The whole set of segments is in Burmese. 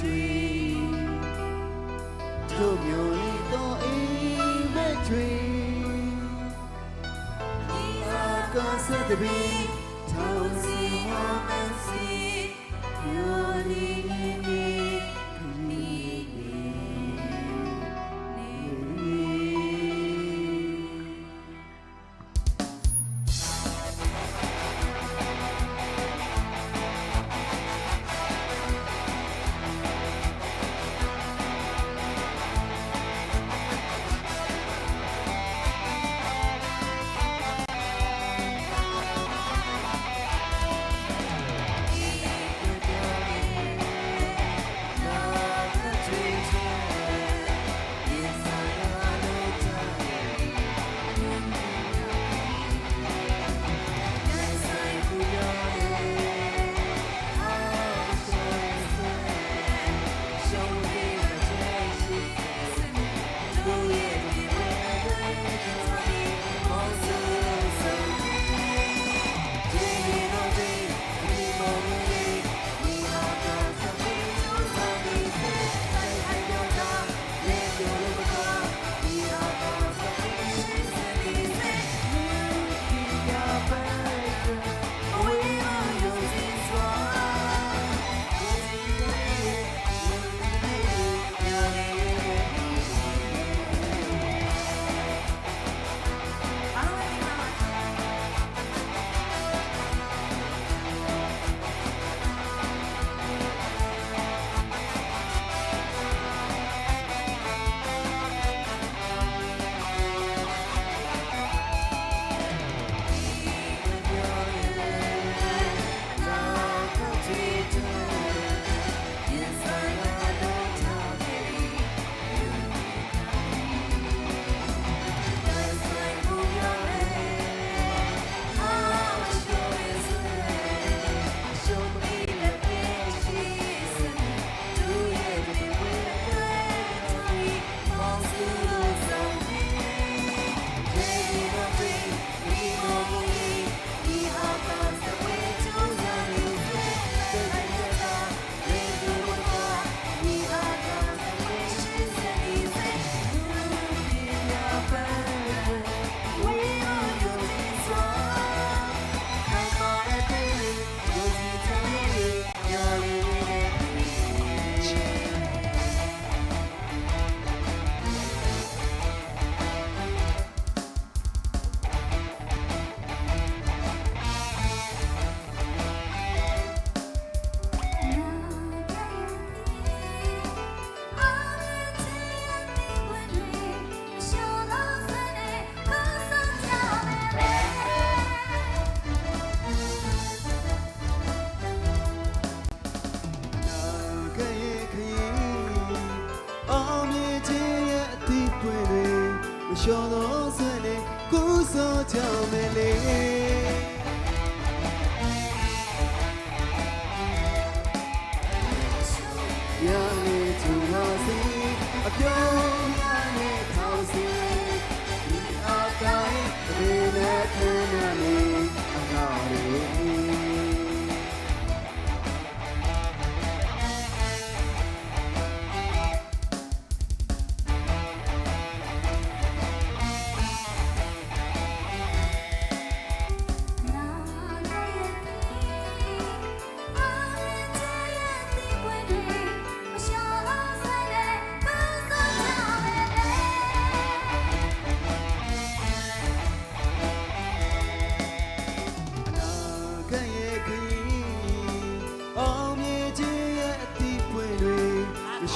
ကျွေတို့မျိုးလီတော့အိမ်ပဲကျွေဒီဟာကစတဲ့ဘီထောင်စီဟာမစီမျိုးလီနေ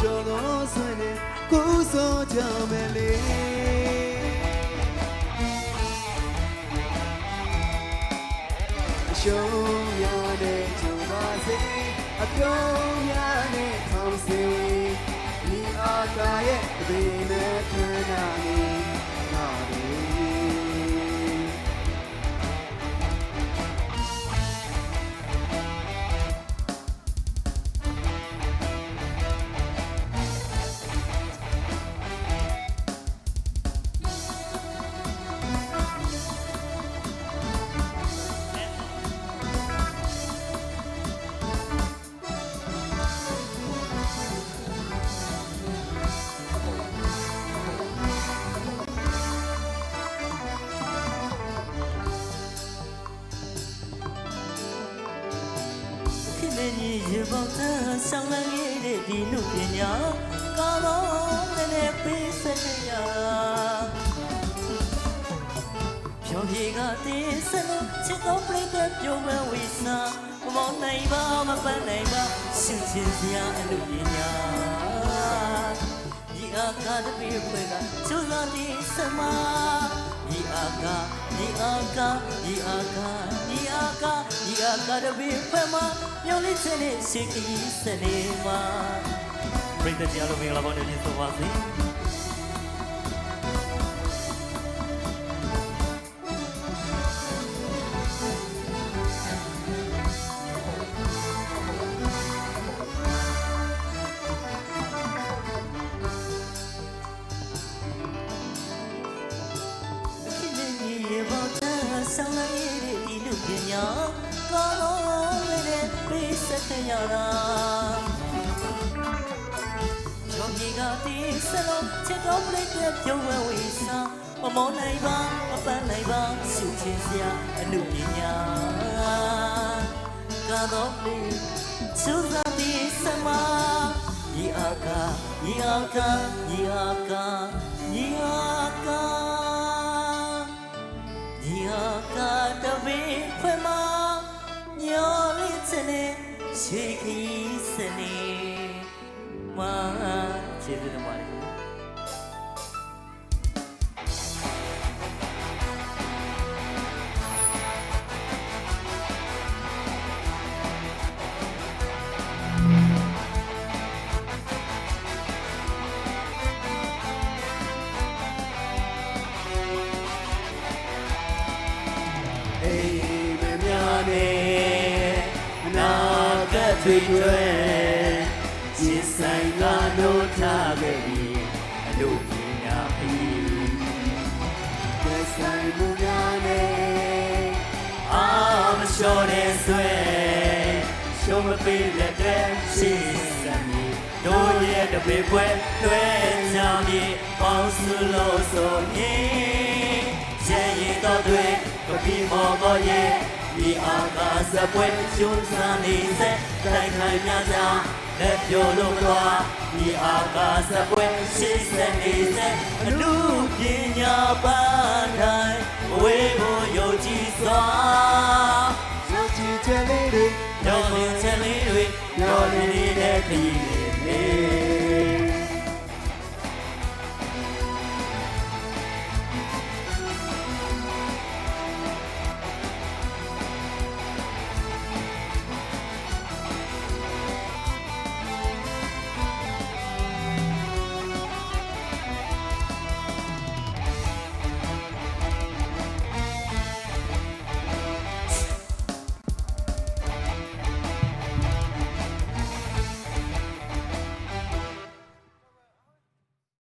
ရှော်လို့ဆွေးနေကိုစောကြမယ်လေရှုံးရတဲ့ကြပါစေအပြော ကြီးရေပေါက်တဲ့ဆောင်လန်းရဲ့ဒီလူပညာကာတော့လည်းပေးစနေရဖြောပြေကတင်းစလို့ချစ်တော်ပြိတ္တပြုံးမဲ့ဝိစာမမောနိုင်ပါမပန်းနိုင်ပါရှင်ချင်းစရာအလူပညာဒီအာကာတပြေဖွယ်ကကျိုးစားဒီစမဒီအာ ကာဒီအာကာဒီအာကာဒီအာကာဒီအာကာတပြေဖွယ်မှာမျောလေးချင်တဲ့ရှိခီးစနေမှာပြိတ္တကြလို့မင်္ဂလာပါနေပြီဆိုပါစေ ဒီလူပညာကောင်းတဲ့ပေးစက်ရတာကျောင်းကြီးကဒီစလုံးချစ်တော်ပလိတဲ့ပြုံးဝဲဝေးစာမမောနိုင်ပါမပန်းနိုင်ပါရှုချင်းစရာအမှု ရှိခီးစနေ ထွေထွေရှင်ဆိုင်ကနိုးထားခဲ့ပြီးအလို့ပညာပြီးကဲဆိုင်မှုများနဲ့အာမလျှော်တဲ့ဆွဲရှုံးမပေးလက်တဲ့ရှိစံမီတို့ရဲ့တပေပွဲလွဲချာမီပေါင်းစုလို့ဆိုရင်ရဲ့ရင်တော်တွေကပိမောမောရဲ့ ဒီအာကာစပွဲကျွန်းစံနေစေတိုက်ခိုင်များစွာလက်ပြောလို့ကွာဒီအာကာစပွဲရှိစေနေစေအမှုပညာပန်းတိုင်းဝေဖို့ယုံကြည်စွာယုံကြည်ချက်လေးတွေညော်လင်းချက်လေးတွေညော်လင်းနေတဲ့ခရီးလေး